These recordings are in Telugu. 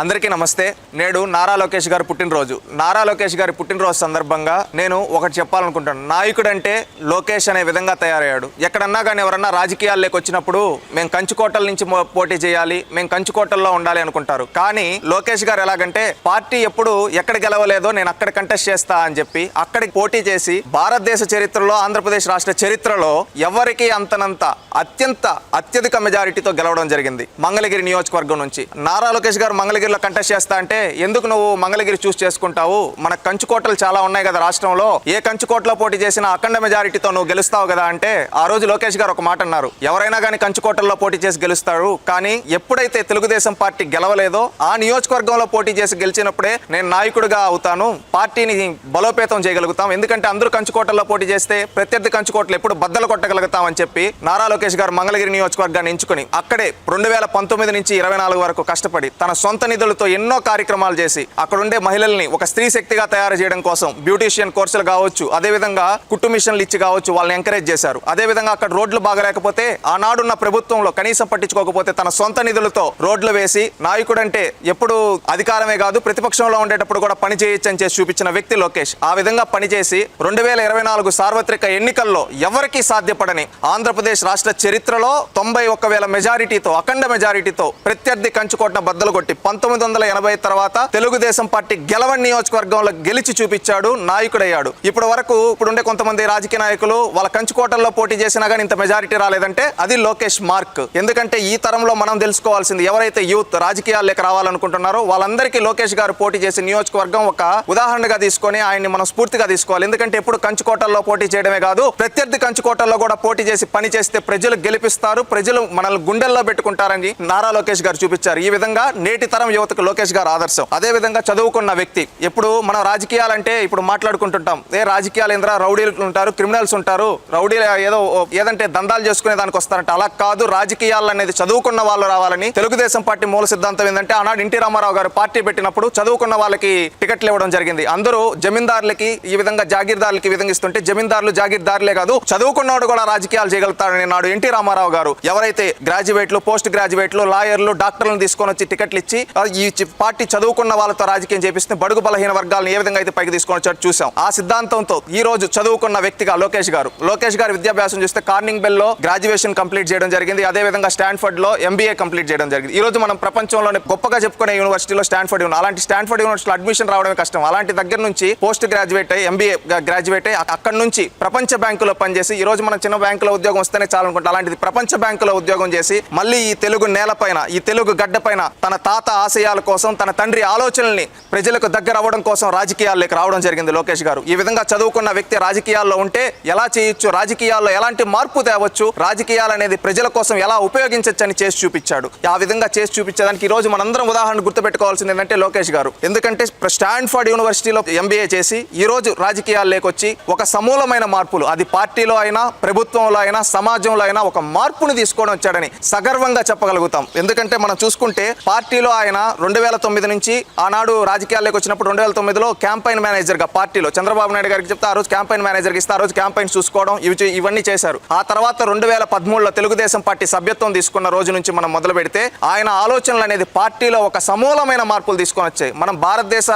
అందరికీ నమస్తే. నేడు నారా లోకేష్ గారి పుట్టినరోజు. నారా లోకేష్ గారి పుట్టినరోజు సందర్భంగా నేను ఒకటి చెప్పాలనుకుంటాను నాయకుడు అంటే లోకేష్ అనే విధంగా తయారయ్యాడు. ఎక్కడన్నా కానీ ఎవరన్నా రాజకీయాల్లోకి వచ్చినప్పుడు మేము కంచుకోటల నుంచి పోటీ చేయాలి మేము కంచుకోటల్లో ఉండాలి అనుకుంటారు. కానీ లోకేష్ గారు ఎలాగంటే పార్టీ ఎప్పుడు ఎక్కడ గెలవలేదో నేను అక్కడ కంటెస్ట్ చేస్తా అని చెప్పి అక్కడికి పోటీ చేసి భారతదేశ చరిత్రలో ఆంధ్రప్రదేశ్ రాష్ట్ర చరిత్రలో ఎవరికి అంతనంత అత్యంత అత్యధిక మెజారిటీతో గెలవడం జరిగింది. మంగళగిరి నియోజకవర్గం నుంచి. నారా లోకేష్ గారు మంగళగిరి మంగళగిరిలో కంటెస్ట్ చేస్తా అంటే ఎందుకు నువ్వు మంగళగిరి చూస్ చేసుకుంటావు? మన కంచుకోటలు చాలా ఉన్నాయి కదా రాష్ట్రంలో. ఏ కంచుకోటలో పోటీ చేసినా అఖండ మెజారిటీతో నువ్వు గెలుస్తావు కదా అంటే ఆ రోజు లోకేష్ గారు ఒక మాట అన్నారు. ఎవరైనా కానీ కంచుకోటల్లో పోటీ చేసి గెలుస్తాడు కానీ ఎప్పుడైతే తెలుగుదేశం పార్టీ గెలవలేదో ఆ నియోజకవర్గంలో పోటీ చేసి గెలిచినప్పుడే నేను నాయకుడిగా అవుతాను. పార్టీని బలోపేతం చేయగలుగుతాం. ఎందుకంటే అందరూ కంచుకోటల్లో పోటీ చేస్తే ప్రత్యర్థి కంచుకోటలు ఎప్పుడు బద్దలు కొట్టగలుగుతామని చెప్పి నారా లోకేష్ గారు మంగళగిరి నియోజకవర్గాన్ని ఎంచుకుని అక్కడే రెండు వేల పంతొమ్మిది నుంచి ఇరవై నాలుగు వరకు కష్టపడి తన సొంత నిధులతో ఎన్నో కార్యక్రమాలు చేసి అక్కడుండే మహిళల్ని ఒక స్త్రీ శక్తిగా తయారు చేయడం కోసం బ్యూటీషియన్ కోర్సులు కావచ్చు అదేవిధంగా కుట్టు మిషన్లు ఇచ్చి కావచ్చు వాళ్ళని ఎంకరేజ్ చేశారు. అదేవిధంగా అక్కడ రోడ్లు బాగలేకపోతే ఆనాడున్న ప్రభుత్వంలో కనీసం పట్టించుకోకపోతే తన సొంత నిధులతో రోడ్లు వేసి నాయకుడంటే ఎప్పుడు అధికారమే కాదు ప్రతిపక్షంలో ఉండేటప్పుడు కూడా పని చేయొచ్చు అని చేసి చూపించిన వ్యక్తి లోకేష్. ఆ విధంగా పనిచేసి రెండు వేల ఇరవై నాలుగు సార్వత్రిక ఎన్నికల్లో ఎవరికీ సాధ్యపడని ఆంధ్రప్రదేశ్ రాష్ట్ర చరిత్రలో తొంభై ఒక్క వేల మెజారిటీతో అఖండ మెజారిటీతో ప్రత్యర్థి కంచుకోట బద్దలు కొట్టి పంతొమ్మిది పంతొమ్మిది వందల ఎనభై తర్వాత తెలుగుదేశం పార్టీ గెలవని నియోజకవర్గంలో గెలిచి చూపించాడు నాయకుడయ్యాడు. ఇప్పటి వరకు ఇప్పుడుండే కొంతమంది రాజకీయ నాయకులు వాళ్ళ కంచుకోటల్లో పోటీ చేసినా కానీ ఇంత మెజారిటీ రాలేదంటే అది లోకేష్ మార్క్. ఎందుకంటే ఈ తరంలో మనం తెలుసుకోవాల్సింది ఎవరైతే యూత్ రాజకీయాల్లోకి రావాలనుకుంటున్నారో వాళ్ళందరికీ లోకేష్ గారు పోటీ చేసే నియోజకవర్గం ఒక ఉదాహరణగా తీసుకొని ఆయన్ని మనం స్ఫూర్తిగా తీసుకోవాలి. ఎందుకంటే ఎప్పుడు కంచుకోటల్లో పోటీ చేయడమే కాదు ప్రత్యర్థి కంచుకోటల్లో కూడా పోటీ చేసి పని చేస్తే ప్రజలు గెలిపిస్తారు ప్రజలు మనల్ని గుండెల్లో పెట్టుకుంటారని నారా లోకేష్ గారు చూపించారు. ఈ విధంగా నేటి తరం యువతకు లోకేష్ గారు ఆదర్శం. అదే విధంగా చదువుకున్న వ్యక్తి. ఇప్పుడు మనం రాజకీయాలంటే ఇప్పుడు మాట్లాడుకుంటుంటాం. ఏ రాజకీయాలు ఏంద్రా? రౌడీలు ఉంటారు క్రిమినల్స్ ఉంటారు. రౌడీలు ఏదో ఏదంటే దందాలు చేసుకునే దానికి వస్తారంట. అలా కాదు రాజకీయాలు అనేది చదువుకున్న వాళ్ళు రావాలని తెలుగుదేశం పార్టీ మూల సిద్ధాంతం ఏంటంటే ఆనాడు ఎన్టీ రామారావు గారు పార్టీ పెట్టినప్పుడు చదువుకున్న వాళ్ళకి టికెట్లు ఇవ్వడం జరిగింది. అందరూ జమీందారులకి ఈ విధంగా జాగీర్దారులకి ఈ విధంగా ఇస్తుంటే జమీందారులు జాగీర్దారులే కాదు చదువుకున్నవాడు కూడా రాజకీయాలు చేయగలుగుతాడని నాడు ఎన్టీ రామారావు గారు ఎవరైతే గ్రాడ్యుయేట్లు పోస్ట్ గ్రాడ్యుయేట్లు లాయర్లు డాక్టర్లను తీసుకొని వచ్చి టికెట్లు ఇచ్చి ఈ చి- పార్టీ చదువుకున్న వాళ్ళతో రాజకీయం చేపిస్తే బడుగు బలహీన వర్గాలను ఏ విధంగా అయితే పైకి తీసుకొని వచ్చారు చూసాం ఆ సిద్ధాంతంతో ఈ రోజు చదువుకున్న వ్యక్తిగా లోకేష్ గారు లోకేష్ గారు విద్యాభ్యాసం చూస్తే కార్నింగ్ బెల్లో గ్రాడ్యుయేషన్ కంప్లీట్ చేయడం జరిగింది. అదే విధంగా స్టాన్ఫర్డ్లో ఎంబీఏ కంప్లీట్ చేయడం జరిగింది. ఈ రోజు మనం ప్రపంచంలోనే గొప్పగా చెప్పుకునే యూనివర్సిటీలో స్టాన్ఫర్డ్ ఉన్న అలాంటి స్టాన్ఫర్డ్ యూనివర్సిటీలో అడ్మిషన్ రావడమే కష్టం. అలాంటి దగ్గర నుంచి పోస్ట్ గ్రాడ్యుయేట్ అయ్యి ఎంబీఏ గ్రాడ్యుయేట్ అయ్యి అక్కడ నుంచి ప్రపంచ బ్యాంకులో పనిచేసి ఈ రోజు మనం చిన్న బ్యాంకులో ఉద్యోగం వస్తేనే చాలు అనుకుంటా. అలాంటిది ప్రపంచ బ్యాంకులో ఉద్యోగం చేసి మళ్ళీ ఈ తెలుగు నేలపైన ఈ తెలుగు గడ్డపైన తన తాత ఆశయాల కోసం తన తండ్రి ఆలోచనల్ని ప్రజలకు దగ్గర అవ్వడం కోసం రాజకీయాల్లోకి రావడం జరిగింది లోకేష్ గారు. ఈ విధంగా చదువుకున్న వ్యక్తి రాజకీయాల్లో ఉంటే ఎలా చేయొచ్చు రాజకీయాల్లో ఎలాంటి మార్పు తేవచ్చు రాజకీయాలు అనేది ప్రజల కోసం ఎలా ఉపయోగించవచ్చు అని చేసి చూపించాడు. ఆ విధంగా చేసి చూపించడానికి ఈ రోజు మనందరం ఉదాహరణ గుర్తుపెట్టుకోవాల్సింది ఏంటంటే లోకేష్ గారు. ఎందుకంటే స్టాన్ఫర్డ్ యూనివర్సిటీలో ఎంబీఏ చేసి ఈ రోజు రాజకీయాల్లోకి వచ్చి ఒక సమూలమైన మార్పులు అది పార్టీలో అయినా ప్రభుత్వంలో అయినా సమాజంలో అయినా ఒక మార్పును తీసుకొని వచ్చాడని సగర్వంగా చెప్పగలుగుతాం. ఎందుకంటే మనం చూసుకుంటే పార్టీలో ఆయన రెండు వేల తొమ్మిది నుంచి ఆనాడు రాజకీయాల్లోకి వచ్చినప్పుడు రెండు వేల తొమ్మిదిలో క్యాంపైన్ మేనేజర్గా పార్టీలో చంద్రబాబు నాయుడు గారికి చెప్తే ఆ రోజు క్యాంపెయిన్ మేనేజర్ ఇస్తే ఆ రోజు క్యాంపైన్ చూసుకోవడం ఇవి ఇవన్నీ చేశారు. ఆ తర్వాత రెండు వేల పదమూడులో తెలుగుదేశం పార్టీ సభ్యత్వం తీసుకున్న రోజు నుంచి మనం మొదలు పెడితే ఆయన ఆలోచనలు అనేది పార్టీలో ఒక సమూలమైన మార్పులు తీసుకొని వచ్చాయి. మనం భారతదేశ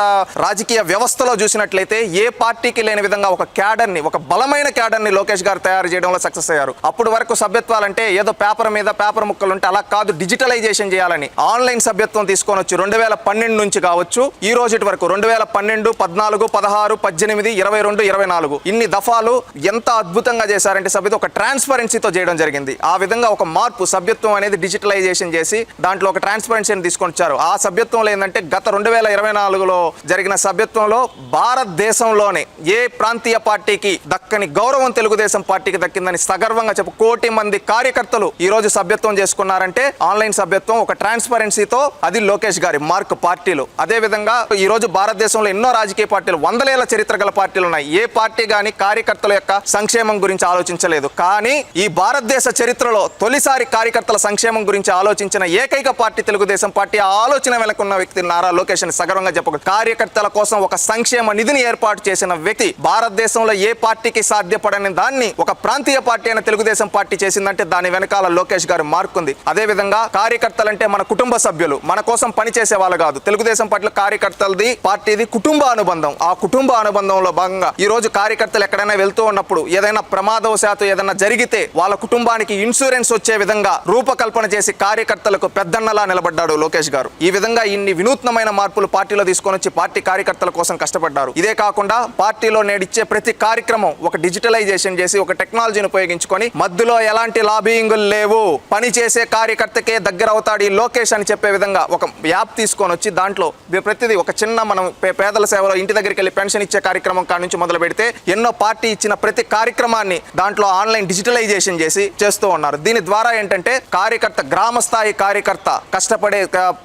రాజకీయ వ్యవస్థలో చూసినట్లయితే ఏ పార్టీకి లేని విధంగా ఒక క్యాడర్ని ఒక బలమైన క్యాడర్ని లోకేష్ గారు తయారు చేయడంలో సక్సెస్ అయ్యారు. అప్పుడు వరకు సభ్యత్వాలంటే ఏదో పేపర్ మీద పేపర్ ముక్కలు ఉంటే అలా కాదు డిజిటలైజేషన్ చేయాలని ఆన్లైన్ సభ్యత్వం తీసుకొని వచ్చి రెండు వేల పన్నెండు నుంచి కావచ్చు. ఈ రోజు వరకు రెండు వేల పన్నెండు పద్నాలుగు పదహారు పద్దెనిమిది ఇరవై రెండు ఇరవై నాలుగు. ఇన్ని దఫాలు ఎంత అద్భుతంగా చేశారంటే సభ్యత ఒక ట్రాన్స్పరెన్సీతో చేయడం జరిగింది. ఆ విధంగా ఒక మార్పు సభ్యత్వం అనేది డిజిటలైజేషన్ చేసి దాంట్లో ఒక ట్రాన్స్పరెన్సీని తీసుకొని వచ్చారు ఆ సభ్యత్వంలో ఏంటంటే గత రెండు వేల ఇరవై నాలుగులో జరిగిన సభ్యత్వంలో భారతదేశంలోనే ఏ ప్రాంతీయ పార్టీకి దక్కని గౌరవం తెలుగుదేశం పార్టీకి దక్కిందని సగర్వంగా చెప్పు కోటి మంది కార్యకర్తలు ఈ రోజు సభ్యత్వం చేసుకున్నారంటే ఆన్లైన్ సభ్యత్వం ఒక ట్రాన్స్పరెన్సీతో అది లోకేష్ గారి మార్క్ పార్టీలు. అదే విధంగా ఈ రోజు భారతదేశంలో ఎన్నో రాజకీయ పార్టీలు వందలేల చరిత్ర గల పార్టీలు ఉన్నాయి. ఏ పార్టీ గాని కార్యకర్తల యొక్క సంక్షేమం గురించి ఆలోచించలేదు. కానీ ఈ భారతదేశ చరిత్రలో తొలిసారి కార్యకర్తల సంక్షేమం గురించి ఆలోచించిన ఏకైక పార్టీ తెలుగుదేశం పార్టీ ఆలోచన వెనుకున్న వ్యక్తి నారా లోకేష్ అని సగర్వంగా చెప్పక కార్యకర్తల కోసం ఒక సంక్షేమ నిధిని ఏర్పాటు చేసిన వ్యక్తి భారతదేశంలో ఏ పార్టీకి సాధ్యపడని దాన్ని ఒక ప్రాంతీయ పార్టీ అయిన తెలుగుదేశం పార్టీ చేసిందంటే దాని వెనకాల లోకేష్ గారి మార్క్ ఉంది అదే విధంగా కార్యకర్తలంటే మన కుటుంబ సభ్యులు మన కోసం కోసం పనిచేసే వాళ్ళు కాదు. తెలుగుదేశం పట్ల కార్యకర్తలది పార్టీది కుటుంబ అనుబంధం. ఆ కుటుంబ అనుబంధంలో భాగంగా ఈ రోజు కార్యకర్తలు ఎక్కడైనా వెళ్తూ ఉన్నప్పుడు ఏదైనా ప్రమాదవశాత్తు ఏదైనా జరిగితే వాళ్ళ కుటుంబానికి ఇన్సూరెన్స్ వచ్చే విధంగా రూపకల్పన చేసి కార్యకర్తలకు పెద్దన్నలా నిలబడ్డాడు లోకేష్ గారు. ఈ విధంగా ఇన్ని వినూత్నమైన మార్పులు పార్టీలో తీసుకొని వచ్చి పార్టీ కార్యకర్తల కోసం కష్టపడ్డారు. ఇదే కాకుండా పార్టీలో నేడిచ్చే ప్రతి కార్యక్రమం ఒక డిజిటలైజేషన్ చేసి ఒక టెక్నాలజీని ఉపయోగించుకొని మధ్యలో ఎలాంటి లాబింగులు లేవు. పని చేసే కార్యకర్తకే దగ్గర అవుతాడు ఈ లోకేష్ అని చెప్పే విధంగా ఒక యాప్ తీసుకొని వచ్చి దాంట్లో ప్రతిదీ ఒక చిన్న మనం పేదల సేవలో ఇంటి దగ్గరికి వెళ్ళి పెన్షన్ ఇచ్చే కార్యక్రమం కాడ నుంచి మొదలు పెడితే ఎన్నో పార్టీ ఇచ్చిన ప్రతి కార్యక్రమాన్ని దాంట్లో ఆన్లైన్ డిజిటలైజేషన్ చేసి చేస్తూ ఉన్నారు. దీని ద్వారా ఏంటంటే కార్యకర్త గ్రామ స్థాయి కార్యకర్త కష్టపడే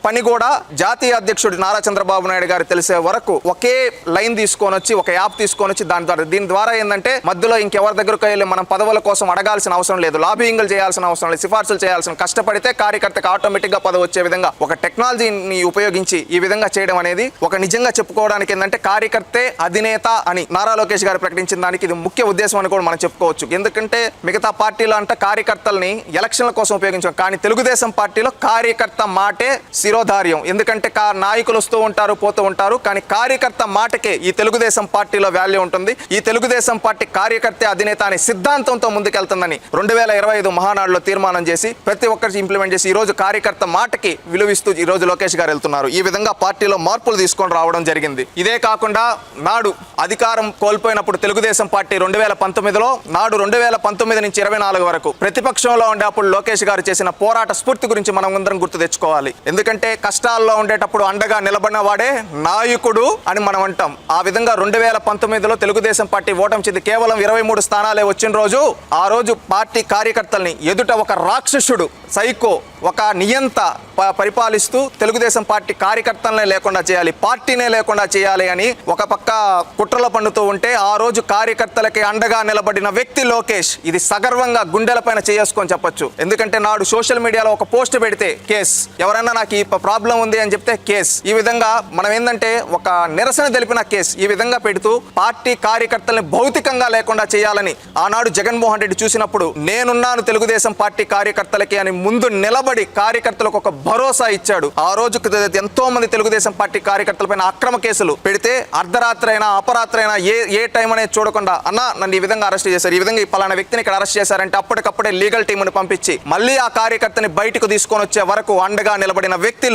పని కూడా జాతీయ అధ్యక్షుడు నారా చంద్రబాబు నాయుడు గారు తెలిసే వరకు ఒకే లైన్ తీసుకొని వచ్చి ఒక యాప్ తీసుకొని వచ్చి దాని ద్వారా దీని ద్వారా ఏంటంటే మధ్యలో ఇంకెవరి దగ్గరకు వెళ్ళి మనం పదవుల కోసం అడగాల్సిన అవసరం లేదు లాబింగ్లు చేయాల్సిన అవసరం లేదు సిఫార్సులు చేయాల్సిన కష్టపడితే కార్యకర్తకు ఆటోమేటిక్గా పదవి వచ్చే విధంగా ఒక టెక్నాలజీ టెక్నాలజీని ఉపయోగించి ఈ విధంగా చేయడం అనేది ఒక నిజంగా చెప్పుకోవడానికి ఏంటంటే కార్యకర్తే అధినేత అని నారా లోకేష్ గారు ప్రకటించిన దానికి ఇది ముఖ్య ఉద్దేశం అని కూడా మనం చెప్పుకోవచ్చు. ఎందుకంటే మిగతా పార్టీలు అంటే కార్యకర్తల్ని ఎలక్షన్ల కోసం ఉపయోగించాం. కానీ తెలుగుదేశం పార్టీలో కార్యకర్త మాటే శిరోధార్యం. ఎందుకంటే నాయకులు వస్తూ ఉంటారు పోతూ ఉంటారు. కానీ కార్యకర్త మాటకే ఈ తెలుగుదేశం పార్టీలో వాల్యూ ఉంటుంది. ఈ తెలుగుదేశం పార్టీ కార్యకర్త అధినేత అనే సిద్ధాంతంతో ముందుకెళ్తుందని రెండు వేల ఇరవై ఐదు మహానాడులో తీర్మానం చేసి ప్రతి ఒక్కరికి ఇంప్లిమెంట్ చేసి ఈ రోజు కార్యకర్త మాటకి విలువిస్తూ ఈ రోజు లోకేష్ గారు వెళ్తున్నారు. ఈ విధంగా పార్టీలో మార్పులు తీసుకొని రావడం జరిగింది. ఇదే కాకుండా నాడు అధికారం కోల్పోయినప్పుడు తెలుగుదేశం పార్టీ రెండు వేల పంతొమ్మిదిలో నాడు రెండు వేల పంతొమ్మిది నుంచి ఇరవై నాలుగు వరకు ప్రతిపక్షంలో ఉండే అప్పుడు లోకేష్ గారు చేసిన పోరాట స్ఫూర్తి గురించి మనం అందరం గుర్తు తెచ్చుకోవాలి. ఎందుకంటే కష్టాల్లో ఉండేటప్పుడు అండగా నిలబడిన వాడే నాయకుడు అని మనం అంటాం. ఆ విధంగా రెండు వేల పంతొమ్మిదిలో తెలుగుదేశం పార్టీ ఓటమి చెంది కేవలం ఇరవై మూడు స్థానాలే వచ్చిన రోజు ఆ రోజు పార్టీ కార్యకర్తల్ని ఎదుట ఒక రాక్షసుడు సైకో ఒక నియంత ప- పరిపాలిస్తూ తెలుగుదేశం పార్టీ కార్యకర్తలనే లేకుండా చేయాలి పార్టీనే లేకుండా చేయాలి అని ఒక పక్క కుట్రలు పండుతూ ఉంటే ఆ రోజు కార్యకర్తలకి అండగా నిలబడిన వ్యక్తి లోకేష్ ఇది సగర్వంగా గుండెలపైన చేసుకొని చెప్పొచ్చు. ఎందుకంటే నాడు సోషల్ మీడియాలో ఒక పోస్ట్ పెడితే కేస్ ఎవరైనా నాకు ఈ ప్రాబ్లం ఉంది అని చెప్తే కేస్. ఈ విధంగా మనం ఏంటంటే ఒక నిరసన తెలిపిన కేస్. ఈ విధంగా పెడుతూ పార్టీ కార్యకర్తల్ని భౌతికంగా లేకుండా చేయాలని ఆనాడు జగన్మోహన్ రెడ్డి చూసినప్పుడు నేనున్నాను తెలుగుదేశం పార్టీ కార్యకర్తలకి అని ముందు నిలబడి కార్యకర్తలకు ఒక భరోసా ఇచ్చాడు. ఆ రోజు ఎంతో మంది తెలుగుదేశం పార్టీ కార్యకర్తలపైన అక్రమ కేసులు పెడితే అర్ధరాత్రి అయినా అపరాత్రి అయినా ఏ ఏ టైం అనేది చూడకుండా అన్న నన్ను ఈ విధంగా అరెస్ట్ చేశారు ఈ విధంగా ఈ పలానా వ్యక్తిని ఇక్కడ అరెస్ట్ చేశారంటే అప్పటికప్పుడే లీగల్ టీముని పంపించి మళ్ళీ ఆ కార్యకర్తని బయటకు తీసుకొని వచ్చే వరకు అండగా నిలబడిన వ్యక్తి